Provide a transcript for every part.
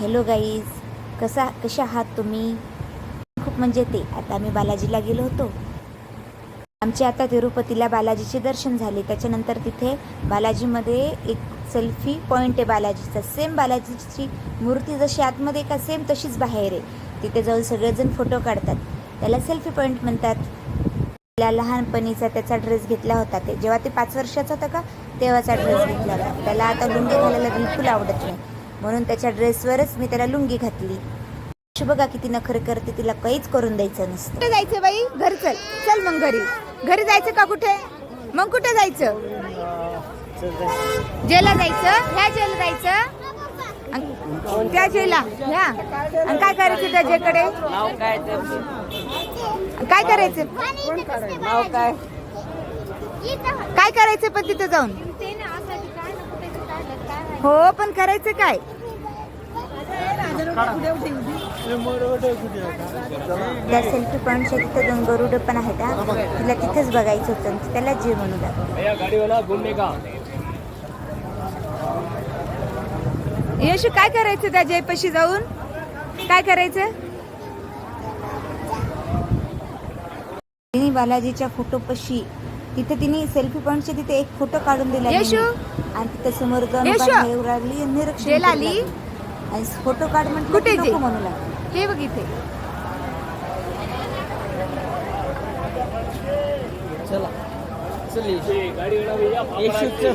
Hello guys कसा कशा आहात तुम्ही? खूप म्हणजे ते. आता आम्ही बालाजीला गेलो होतो. आमचे आता तिरुपतीला बालाजीचे दर्शन झाले. त्याच्यानंतर तिथे बालाजीमध्ये एक सेल्फी पॉईंट आहे बालाजीचा. सेम बालाजीची मूर्ती जशी आतमध्ये का सेम तशीच बाहेर आहे. तिथे जाऊन सगळेजण फोटो काढतात. त्याला सेल्फी पॉईंट म्हणतात. त्याला लहानपणीचा त्याचा ड्रेस घेतला होता ते. जेव्हा ते पाच वर्षाचा होता का तेव्हाचा ड्रेस घेतला होता. त्याला आता लुंगी घालायला बिलकुल आवडत नाही. म्हणून त्याच्या ड्रेसवरच मी त्याला लुंगी घातली. अशी बघा किती नखर करते तिला काहीच करून द्यायचं नसतं. कुठे जायचं बाई? घरी चल. चल मग घरी. घरी जायचं का कुठे? मग कुठे जायचं? जेला जायचं? ह्या जेला जायचं? त्या जेला ह्या. आणि काय करायचं त्या जेकडे काय करायचं? काय करायचं पण तिथं जाऊन? हो पण करायचं काय? त्या सेल्फी पॉईंटच्या तिथं दोन गरुड पण आहेत तिला तिथेच बघायचं होतं त्याला जे म्हणू लागलं का यशू काय करायचं त्या जयपाशी जाऊन? काय करायचं? बालाजीच्या फोटो पशी. तिथे तिने सेल्फी पॉईंटच्या तिथे एक फोटो काढून दिला यशू? आणि तिथे समोर यशू? लागली आणि निरीक्षण जेल करू आली? लागली. आणि फोटो काढ म्हटलं कुठे की जे? नको म्हणू लागली हे बघ इथे चला चलिए गाड़ी वाला भैया ये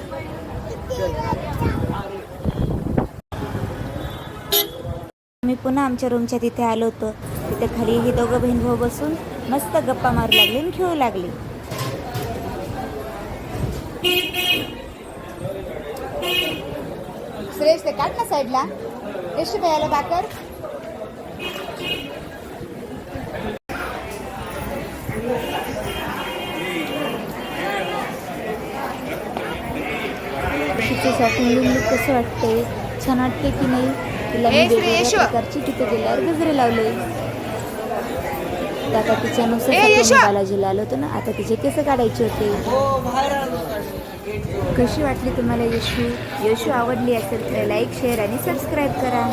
मी पुन्हा आमच्या रूमच्या तिथे आलो होतो तिथे खाली हे दोघं बहीण भाऊ बसून मस्त गप्पा मारू लागले आणि खेळू लागले सुरेश ते काढ ना साईडला यशू भैयाला बाकर कसं वाटते छान वाटते की नाही? तिला. प्रकारची तिथे गेल्यावर गजरे लावले. तर आता तिच्यानुसार. बालाजीला आलो होतो ना आता तिचे केस काढायचे होते. कशी वाटली तुम्हाला यशू यशू आवडली असेल तर लाईक शेअर आणि सबस्क्राईब करा.